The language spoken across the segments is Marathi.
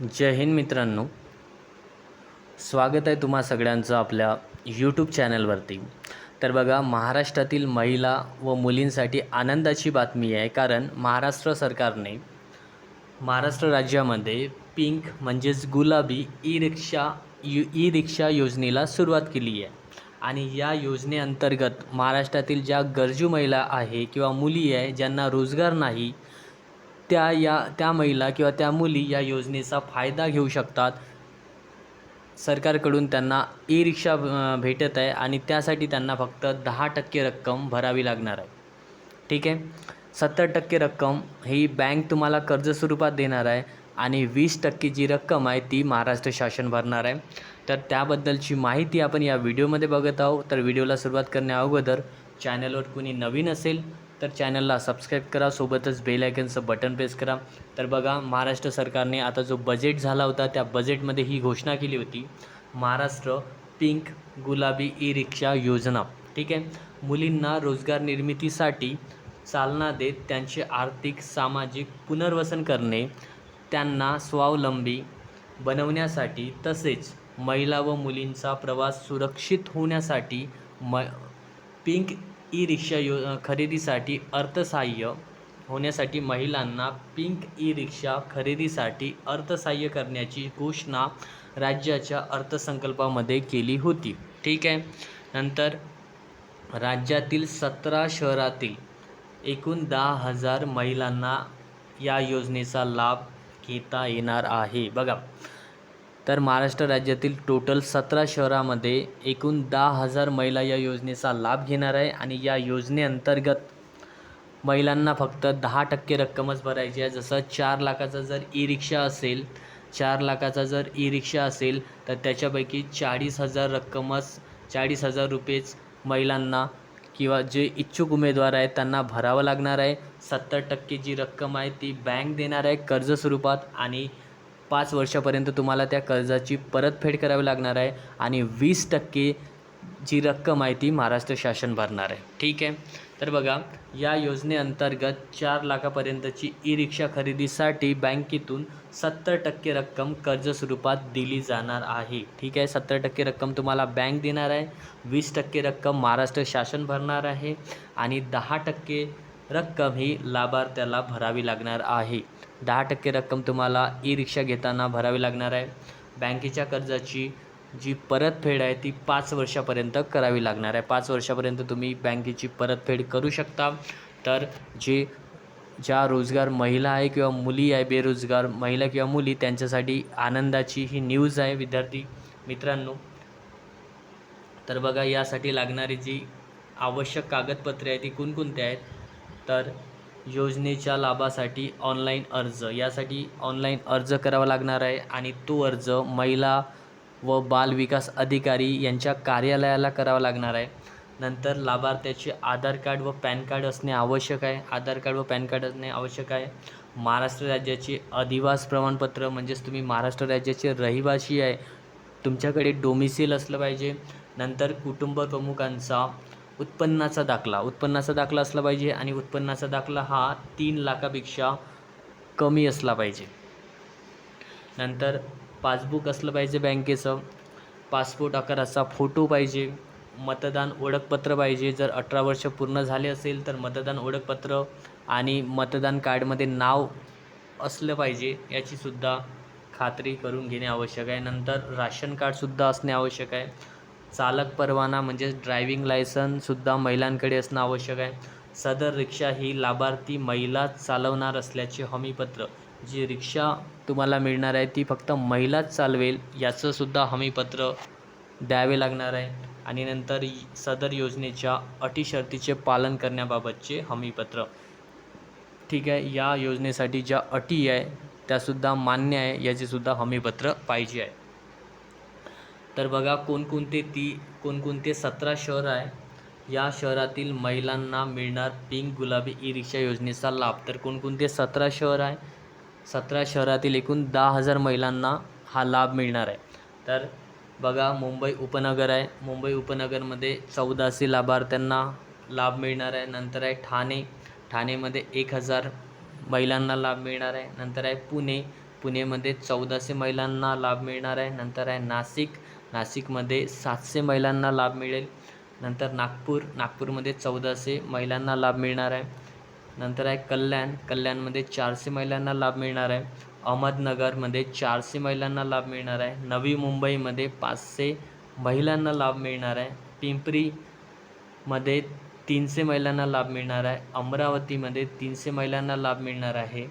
जय हिंद मित्रांनो. स्वागत आहे तुम्हा सगळ्यांचं आपल्या यूट्यूब चॅनलवरती तर बघा महाराष्ट्रातील महिला व मुलींसाठी आनंदाची बातमी आहे कारण महाराष्ट्र सरकारने महाराष्ट्र राज्यामध्ये पिंक म्हणजेच गुलाबी ई रिक्षा यु ई रिक्षा योजनेला सुरुवात केली आहे. आणि या योजनेअंतर्गत महाराष्ट्रातील ज्या गरजू महिला आहे किंवा मुली आहे ज्यांना रोजगार नाही त्या या त्या महिला किंवा त्या मुली या योजनेचा फायदा घेऊ शकतात. सरकारकडून त्यांना ई रिक्षा भेटत आहे आणि त्यासाठी त्यांना फक्त दहा टक्के रक्कम भरावी लागणार आहे. ठीक आहे? सत्तर टक्के रक्कम ही बँक तुम्हाला कर्ज स्वरूपात देणार आहे आणि वीस टक्के जी रक्कम आहे ती महाराष्ट्र शासन भरणार आहे. तर त्याबद्दलची माहिती आपण या व्हिडिओमध्ये बघत आहोत. तर व्हिडिओला सुरुवात करण्या अगोदर चॅनलवर कुणी नवीन असेल तर चॅनलला सबस्क्राईब करा सोबतच बेल आयकनचं बटन प्रेस करा. तर बघा महाराष्ट्र सरकारने आता जो बजेट झाला होता त्या बजेटमध्ये ही घोषणा केली होती. महाराष्ट्र पिंक गुलाबी ई रिक्षा योजना. ठीक आहे? मुलींना रोजगार निर्मितीसाठी चालना देत त्यांचे आर्थिक सामाजिक पुनर्वसन करणे त्यांना स्वावलंबी बनवण्यासाठी तसेच महिला व मुलींचा प्रवास सुरक्षित होण्यासाठी म पिंक ई रिक्षा यो खरेदीसाठी अर्थसहाय्य होण्यासाठी महिलांना पिंक ई रिक्षा खरेदीसाठी अर्थसहाय्य करण्याची घोषणा राज्याच्या अर्थसंकल्पामध्ये केली होती. ठीक आहे? नंतर राज्यातील सतरा शहरातील एकूण दहा हजार महिलांना या योजनेचा लाभ घेता येणार आहे. बघा तर महाराष्ट्र राज्यातील टोटल सतरा शहरामध्ये एकूण दहा हजार महिला या योजनेचा लाभ घेणार आहे आणि या योजनेअंतर्गत महिलांना फक्त दहा टक्के रक्कमच भरायची आहे. जसं चार लाखाचा जर ई रिक्षा असेल चार लाखाचा जर ई रिक्षा असेल तर त्याच्यापैकी चाळीस हजार रक्कमच चाळीस हजार रुपयेच महिलांना किंवा जे इच्छुक उमेदवार आहेत त्यांना भरावं लागणार आहे. सत्तर टक्के जी रक्कम आहे ती बँक देणार आहे कर्ज स्वरूपात आणि पाच वर्षापर्यंत तुम्हाला त्या कर्जाची परतफेड करावी लागणार आहे आणि वीस टक्के जी रक्कम आहे ती महाराष्ट्र शासन भरणार आहे. ठीक आहे? तर बघा या योजनेअंतर्गत चार लाखापर्यंतची ई रिक्षा खरेदीसाठी बँकेतून सत्तर टक्के रक्कम कर्ज स्वरूपात दिली जाणार आहे. ठीक आहे? सत्तर टक्के रक्कम तुम्हाला बँक देणार आहे वीस टक्के रक्कम महाराष्ट्र शासन भरणार आहे आणि दहा टक्के रक्कम ही लाभार्थ्याला भरावी लागणार आहे. दहा टक्के रक्कम तुम्हाला ई रिक्षा घेताना भरावी लागणार आहे. बँकेच्या कर्जाची जी परतफेड आहे ती पाच वर्षापर्यंत करावी लागणार आहे. पाच वर्षापर्यंत तुम्ही बँकेची परतफेड करू शकता. तर जे ज्या रोजगार महिला आहे किंवा मुली आहे बेरोजगार महिला किंवा मुली त्यांच्यासाठी आनंदाची ही न्यूज आहे. विद्यार्थी मित्रांनो तर बघा यासाठी लागणारी जी आवश्यक कागदपत्रे आहेत ती कोणकोणती आहेत? तर योजनेच्या लाभासाठी ऑनलाईन अर्ज. यासाठी ऑनलाईन अर्ज करावा लागणार आहे आणि तो अर्ज महिला व बाल विकास अधिकारी यांच्या कार्यालयाला करावा लागणार आहे. नंतर लाभार्थ्याचे आधार कार्ड व पॅन कार्ड असणे आवश्यक आहे. आधार कार्ड व पॅन कार्ड असणे आवश्यक आहे. महाराष्ट्र राज्याचे अधिवास प्रमाणपत्र म्हणजेच तुम्ही महाराष्ट्र राज्याचे रहिवासी आहे. तुमच्याकडे डोमिसिल असलं पाहिजे. नंतर कुटुंब प्रमुखांचा उत्पन्नाचा दाखला. उत्पन्नाचा दाखला असला पाहिजे आणि उत्पन्नाचा दाखला हा तीन लाखापेक्षा कमी असला पाहिजे. नंतर पासबुक असलं पाहिजे बँकेचं. पासपोर्ट आकाराचा फोटो पाहिजे. मतदान ओळखपत्र पाहिजे. जर अठरा वर्ष पूर्ण झाले असेल तर मतदान ओळखपत्र आणि मतदान कार्डमध्ये नाव असलं पाहिजे याचीसुद्धा खात्री करून घेणे आवश्यक आहे. नंतर राशन कार्डसुद्धा असणे आवश्यक आहे. चालक परवाना म्हणजेच ड्रायव्हिंग लायसनसुद्धा महिलांकडे असणं आवश्यक आहे. सदर रिक्षा ही लाभार्थी महिलाच चालवणार असल्याचे हमीपत्र. जी रिक्षा तुम्हाला मिळणार आहे ती फक्त महिलाच चालवेल याचंसुद्धा हमीपत्र द्यावे लागणार आहे. आणि नंतर सदर योजनेच्या अटी शर्तीचे पालन करण्याबाबतचे हमीपत्र. ठीक आहे या योजनेसाठी ज्या अटी आहे त्यासुद्धा मान्य आहे याचेसुद्धा हमीपत्र पाहिजे आहे. तर बघा कोणकोणते ती कोणकोणते सतरा शहर आहे. या शहरातील महिलांना मिळणार पिंक गुलाबी ई रिक्षा योजनेचा लाभ. तर कोणकोणते सतरा शहर आहे? सतरा शहरातील एकूण दहा हजार महिलांना हा लाभ मिळणार आहे. तर बघा मुंबई उपनगर आहे. मुंबई उपनगरमध्ये चौदाशे लाभार्थ्यांना लाभ मिळणार आहे. नंतर आहे ठाणे. ठाणेमध्ये एक हजार महिलांना लाभ मिळणार आहे. नंतर आहे पुणे. पुणेमध्ये चौदाशे महिलांना लाभ मिळणार आहे. नंतर आहे नाशिक. नाशिकमध्ये सातशे महिलांना लाभ मिळेल. नंतर नागपूर नागपूरमध्ये चौदाशे महिलांना लाभ मिळणार आहे. नंतर आहे कल्याण कल्याणमध्ये चारशे महिलांना लाभ मिळणार आहे. अहमदनगरमध्ये चारशे महिलांना लाभ मिळणार आहे. नवी मुंबईमध्ये पाचशे महिलांना लाभ मिळणार आहे. पिंपरीमध्ये तीनशे महिलांना लाभ मिळणार आहे. अमरावतीमध्ये तीनशे महिलांना लाभ मिळणार आहे.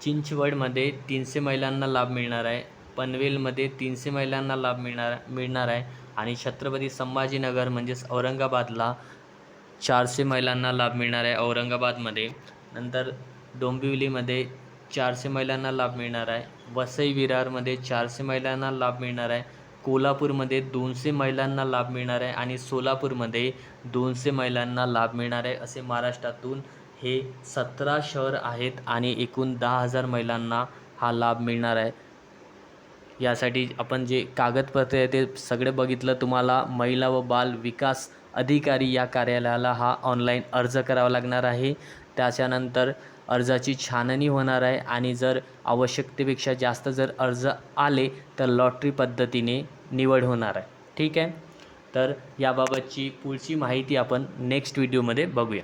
चिंचवडमध्ये तीनशे महिलांना लाभ मिळणार आहे. पनवेलमध्ये तीनशे महिलांना लाभ मिळणार मिळणार आहे. आणि छत्रपती संभाजीनगर म्हणजेच औरंगाबादला चारशे महिलांना लाभ मिळणार आहे औरंगाबादमध्ये. नंतर डोंबिवलीमध्ये चारशे महिलांना लाभ मिळणार आहे. वसई विरारमध्ये चारशे महिलांना लाभ मिळणार आहे. कोल्हापूरमध्ये दोनशे महिलांना लाभ मिळणार आहे आणि सोलापूरमध्ये दोनशे महिलांना लाभ मिळणार आहे असे महाराष्ट्रातून हे सतरा शहर आहेत आणि एकूण दहा हजार महिलांना हा लाभ मिळणार आहे. यासाठी आपण जे कागदपत्रे आहे ते सगळे बघितलं. तुम्हाला महिला व बाल विकास अधिकारी या कार्यालयाला हा ऑनलाईन अर्ज करावा लागणार आहे. त्याच्यानंतर अर्जाची छाननी होणार आहे आणि जर आवश्यकतेपेक्षा जास्त जर अर्ज आले तर लॉटरी पद्धतीने निवड होणार आहे. ठीक आहे? तर याबाबतची पुढची माहिती आपण नेक्स्ट व्हिडिओमध्ये बघूया.